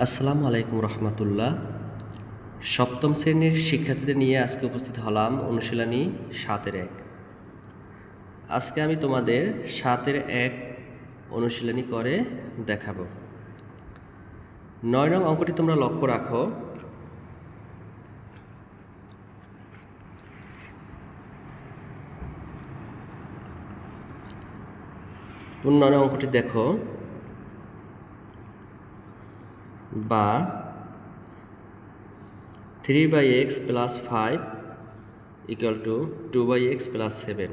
আসসালামু আলাইকুম রহমতুল্লাহ। সপ্তম শ্রেণির শিক্ষার্থীদের নিয়ে আজকে উপস্থিত হলাম অনুশীলনী সাতের এক। আজকে আমি তোমাদের সাতের এক অনুশীলনী করে দেখাবো। নয় নং অঙ্কটি তোমরা লক্ষ্য রাখো। নয় অঙ্কটি দেখো। বা three by x plus five equal to two by x plus seven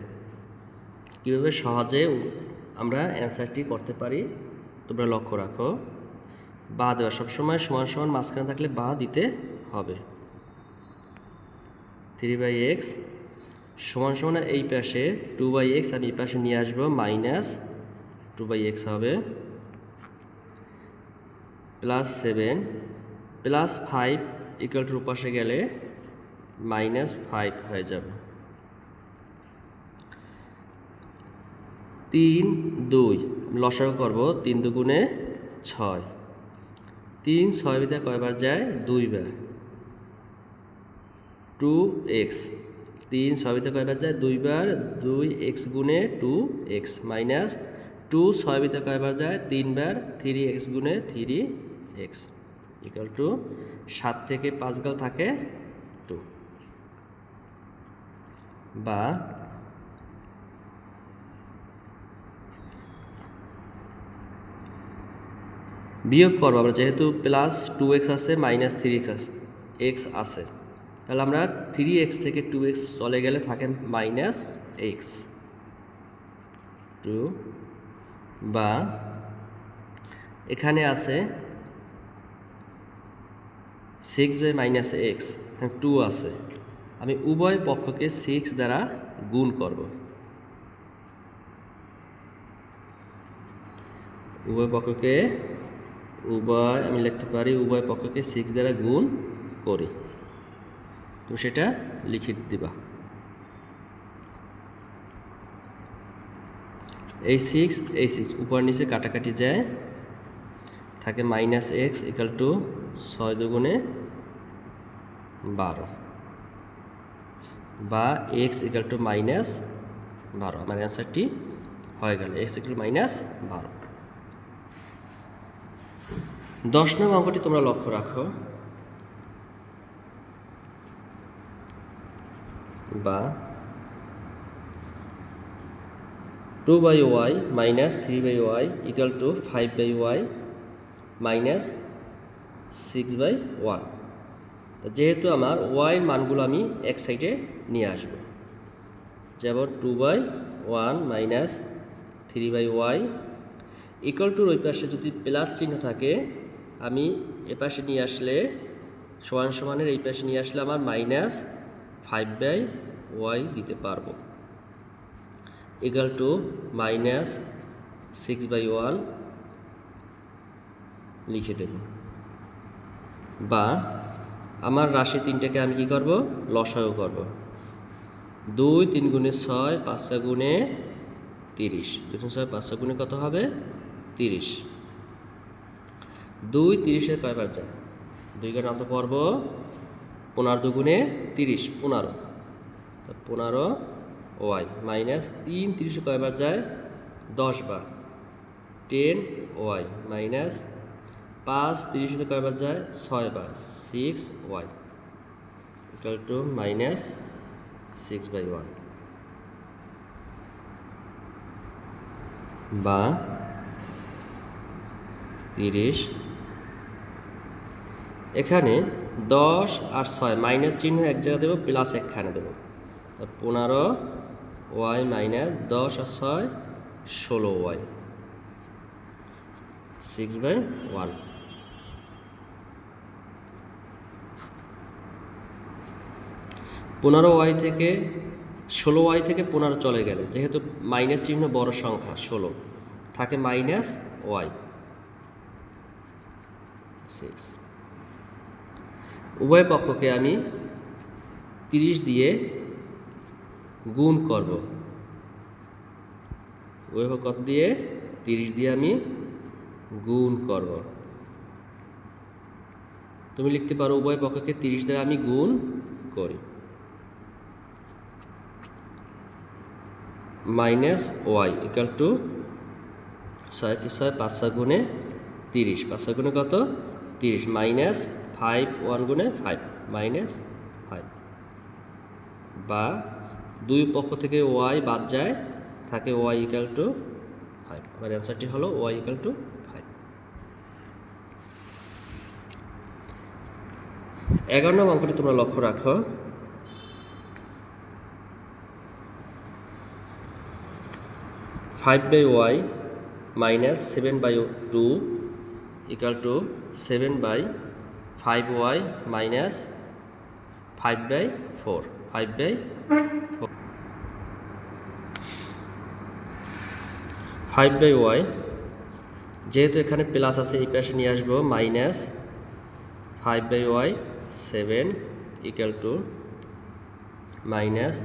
কীভাবে সহজে আমরা অ্যান্সারটি করতে পারি? তোমরা লক্ষ্য রাখো। বা দেওয়া সবসময় সমান সমান মাঝখানে থাকলে বা দিতে হবে। থ্রি বাই এক্স সমান সমান এই পাশে টু বাই এক্স আমি এই পাশে নিয়ে আসব মাইনাস টু বাই এক্স হবে। Plus seven plus five equal টুর পাশে গেলে মাইনাস ফাইভ হয়ে যাবে। তিন, দুই লসাগু করব তিন দুগুণে ছয়। তিন, ছয় ভিতরে কয়বার যায়? দুইবার। টু এক্স তিন, ছয় ভিতরে কয়বার যায়? দুইবার। দুই এক্স গুণে টু এক্স মাইনাস টু ছয় ভিতরে কয়বার যায়? তিনবার। থ্রি এক্স গুণে থ্রি এক্স ইকুয়াল টু সাত থেকে পাঁচ গাল থাকে টু। বা বিয়োগ করব আমরা যেহেতু প্লাস টু এক্স আছে মাইনাস থ্রি এক্স এক্স আছে। তাহলে আমরা থ্রি এক্স থেকে টু এক্স চলে গেলে থাকে মাইনাস এক্স টু বা এখানে আছে six by minus x two আছে। আমি উভয় পক্ষকে সিক্স দ্বারা গুণ করব। উভয় পক্ষকে উভয়, আমি লিখতে পারি উভয় পক্ষকে সিক্স দ্বারা গুণ করি। তো সেটা লিখে দিবা। এই সিক্স এই সিক্স উপর নিচে কাটাকাটি যায়। থাকে মাইনাস এক্স ইকাল টু ছয় দুগুণে বারো। বা এক্স ইকাল টু মাইনাস বারো। আমার অ্যান্সারটি হয়ে গেল এক্স ইকাল মাইনাস বারো। দশ নং অঙ্কটি তোমরা লক্ষ্য রাখো। বা two by y minus three by y equal two five by y minus six by one যেহেতু আমার ওয়াইয়ের মানগুলো আমি এক সাইডে নিয়ে আসব। যেমন two by one minus three by y equal টুর ওই পাশে যদি প্লাস চিহ্ন থাকে, আমি এ পাশে নিয়ে আসলে সমান সমানের এই পাশে নিয়ে আসলে আমার মাইনাস ফাইভ বাই ওয়াই দিতে পারব। Equal to minus six by one লিখে দেব। বা আমার রাশি তিনটাকে আমি কি করব? লসাগু করব। দুই তিন গুণে ছয় পাঁচশো গুণে তিরিশ। দুই ছয় পাঁচশো গুণে কত হবে? তিরিশ। দুই তিরিশে কয়বার যায়? দুই গান অন্ত পর্ব পনেরো দুগুণে তিরিশ, পনেরো। পনেরো ওয়াই মাইনাস তিন তিরিশে কয়বার যায়? দশ বার। টেন ওয়াই মাইনাস পাঁচ, তিরিশে কয়বার যায়? ছয় বার six y equal to minus six by one বা তিরিশ। এখানে দশ আর ছয় মাইনাস চিহ্ন এক জায়গায় দেবো প্লাস একখানে দেবো। তা পনেরো ওয়াই মাইনাস দশ আর ছয়, ষোলো ওয়াই সিক্স বাই ওয়ান পনেরো ওয়াই থেকে ষোলো ওয়াই থেকে পনেরো চলে গেলে, যেহেতু মাইনাস চিহ্ন বড় সংখ্যা, ষোলো, থাকে মাইনাস ওয়াই সিক্স উভয় পক্ষকে আমি তিরিশ দিয়ে গুণ করব। উভয় পক্ষ দিয়ে? তিরিশ দিয়ে আমি গুণ করব। তুমি লিখতে পারো উভয় পক্ষকে তিরিশ দ্বারা আমি গুণ করি। মাইনাস ওয়াই ইকাল টু ছয় কি ছয়? পাঁচ ছয় গুণে তিরিশ। পাঁচ গুণে কত? তিরিশ। মাইনাস ফাইভ ওয়ান গুণে ফাইভ মাইনাস ফাইভ বা দুই পক্ষ থেকে ওয়াই বাদ যায়, থাকে ওয়াই ইকাল টু ফাইভ আমার অ্যান্সারটি হলো ওয়াই ইকাল টু ফাইভ এগারো নম্বর অঙ্কটি তোমরা লক্ষ্য রাখো। Five by y minus seven by two equal to seven by five y minus five by four five by four five by y যেহেতু এখানে প্লাস আছে, এই পাশে নিয়ে আসব minus five by y seven equal to minus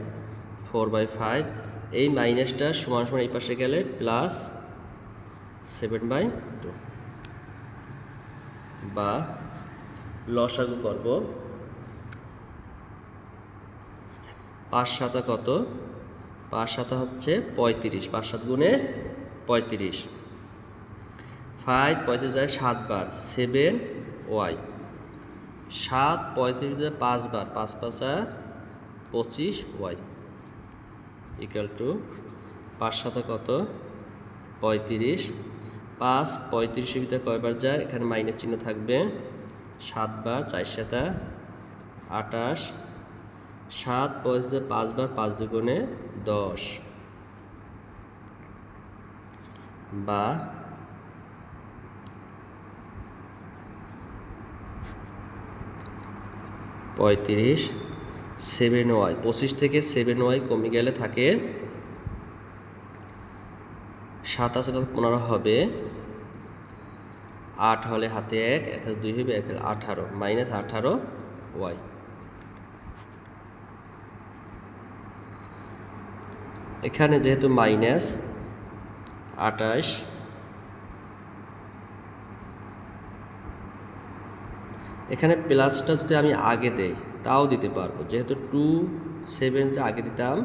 four by five এই মাইনাসটা সমান সমান এই পাশে গেলে প্লাস সেভেন বাই টু বা লসাগু করব পাঁচ সাতা কত? পাঁচ সাতা হচ্ছে পঁয়ত্রিশ, পাঁচ সাত গুণে পঁয়ত্রিশ। ফাইভ পঁয়ত্রিশ যায় সাতবার সেভেন ওয়াই সাত পঁয়ত্রিশ যায় পাঁচবার পাঁচ পাঁচা পঁচিশ ওয়াই ইকাল টু পাঁচ শত কত? পঁয়ত্রিশ। পাঁচ, পঁয়ত্রিশের ভিতরে কয়বার যায়? এখানে মাইনাস চিহ্ন থাকবে। সাতবার চার সাতা আটাশ সাত, পঁয়ত্রিশ পাঁচবার পাঁচ দুগুণে দশ। বা পঁয়ত্রিশ। সেভেন ওয়াই, পঁচিশ থেকে সেভেন ওয়াই কমে গেলে থাকে সাতাশ কত পনেরো হবে। আট হলে হাতে এক এক দুই হবে, এক আঠারো, মাইনাস আঠারো ওয়াই। এখানে যেহেতু মাইনাস আটাশ এখানে প্লাসটা যদি আমি আগে দেই তাও দিতে পারব। যেহেতু টু সেভেনতে আগে দিতাম,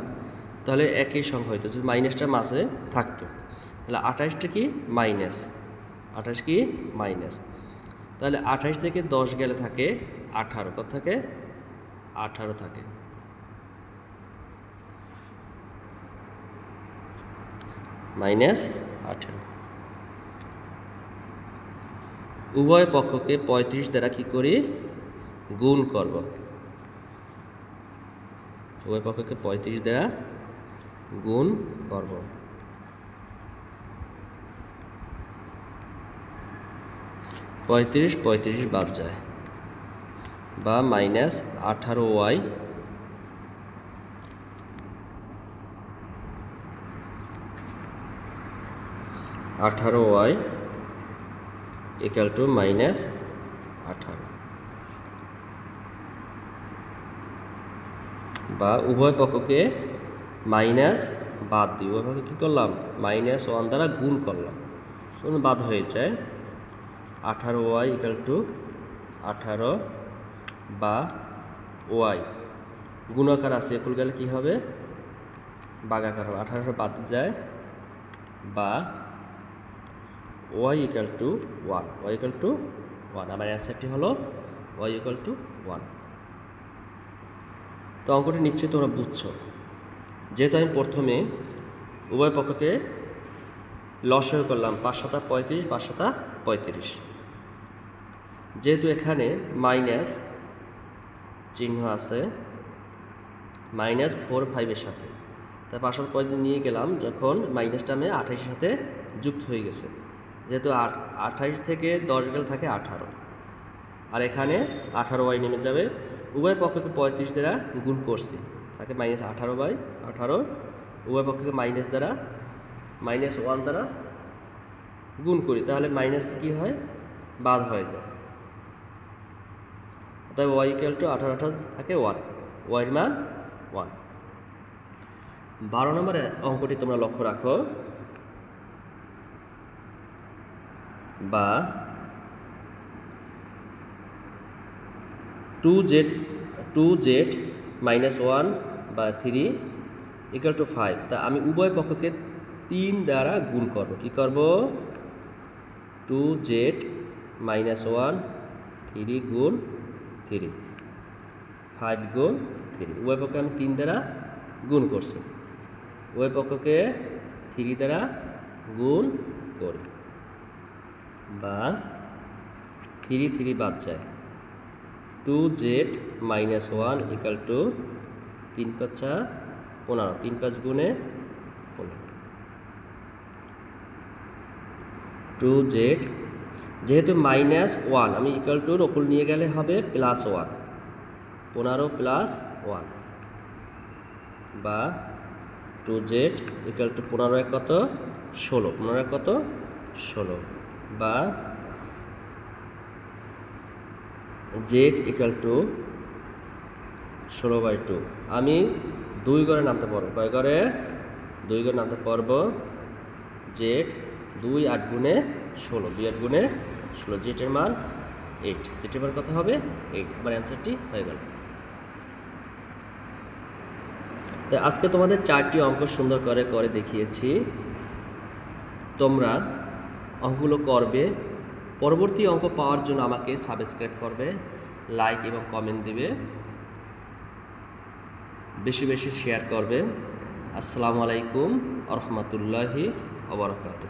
তাহলে একই সংখ্যা হইতো, যদি মাইনাসটা মাসে থাকতো। তাহলে আঠাশটা কি মাইনাস আঠাশ কি মাইনাস তাহলে আঠাশ থেকে দশ গেলে থাকে আঠারো। কত থাকে? আঠারো থাকে। মাইনাস আঠারো। উভয় পক্ষকে পঁয়ত্রিশ দ্বারা কি করি? গুণ করব। উভয় পক্ষকে পঁয়ত্রিশ দ্বারা গুণ করব। পঁয়ত্রিশ পঁয়ত্রিশ বাদ যায়। বা মাইনাস আঠারো ওয়াই আঠারো ওয়াই ইকাল টু মাইনাস আঠারো। বা উভয় পক্ষকে মাইনাস বাদ দিই উভয় পক্ষকে কী করলাম? মাইনাস ওয়ান দ্বারা গুণ করলাম। শুধু বাদ হয়ে যায়। আঠারো ওয়াই ইকাল টু আঠারো বা ওয়াই গুণাকার আছে, একুল গেলে কী হবে? বাগাকার হবে। আঠারোশো বাদ যায় বা y equal to one y equal to one আমার অ্যান্সারটি হলো ওয়াই ইকাল টু ওয়ান তো অঙ্কটি নিশ্চয়ই তোমরা বুঝছ। যেহেতু আমি প্রথমে উভয় পক্ষকে লসয় করলাম, পাঁচ সাতা পঁয়ত্রিশ, পাঁচ সাতা পঁয়ত্রিশ। যেহেতু এখানে মাইনাস চিহ্ন আছে, মাইনাস ফোর ফাইভের সাথে। তাই পাঁচ সাত পঁয়ত্রিশ নিয়ে গেলাম যখন মাইনাসটা আমি আঠাশের সাথে যুক্ত হয়ে গেছে। যেহেতু আট আঠাইশ থেকে দশ গেল থাকে আঠারো। আর এখানে আঠারো ওয়াই নেমে যাবে। উভয় পক্ষকে পঁয়ত্রিশ দ্বারা গুণ করছি। থাকে মাইনাস আঠারো বাই আঠারো। উভয় পক্ষকে মাইনাস দ্বারা মাইনাস ওয়ান দ্বারা গুণ করি। তাহলে মাইনাস কী হয়? বাদ হয়ে যায়। তাই ওয়াই ইকুয়াল টু আঠারো আঠারো থাকে ওয়ান ওয়াইয়ের মান ওয়ান বারো নম্বরে অঙ্কটি তোমরা লক্ষ্য রাখো। বা two z two z minus one বা থ্রি ইকাল টু ফাইভ তা আমি উভয় পক্ষকে তিন দ্বারা গুণ করব। কি করব? Two z minus one three গুণ থ্রি ফাইভ গুণ থ্রি উভয় পক্ষে আমি তিন দ্বারা গুণ করছি। উভয় পক্ষকে থ্রি দ্বারা গুণ করি। বা থ্রি থ্রি বাদ যায়। Two z minus one equal to তিন পাঁচা পনেরো, তিন পাঁচ গুণে পনেরো। টু জেড, যেহেতু মাইনাস ওয়ান, আমি ইকাল টুর ওপর নিয়ে গেলে হবে প্লাস ওয়ান। পনেরো প্লাস ওয়ান। বা টু জেড ইকাল টু পনেরো কত? ষোলো। পনেরো কত? ষোলো। বা জেড ইকাল টু ষোলো বাই টু আমি দুই ঘরে নামতে পারব। কয় ঘরে দুই ঘরে নামতে পারব জেড দুই আট গুণে ষোলো। দুই আট গুণে ষোলো। জেটের মান এইট জেটের মান কত হবে? এইট আমার অ্যান্সারটি হয়ে গেল। তো আজকে তোমাদের চারটি অঙ্ক সুন্দর করে করে দেখিয়েছি। তোমরা অঙ্কগুলো করবে পরবর্তী অঙ্ক পাওয়ার জন্য আমাকে সাবস্ক্রাইব করবে লাইক এবং কমেন্ট দিবে। বেশি বেশি শেয়ার করবে। আসসালামু আলাইকুম আরহামতুল্লাহি রহমতুল্লাহি আবরকাত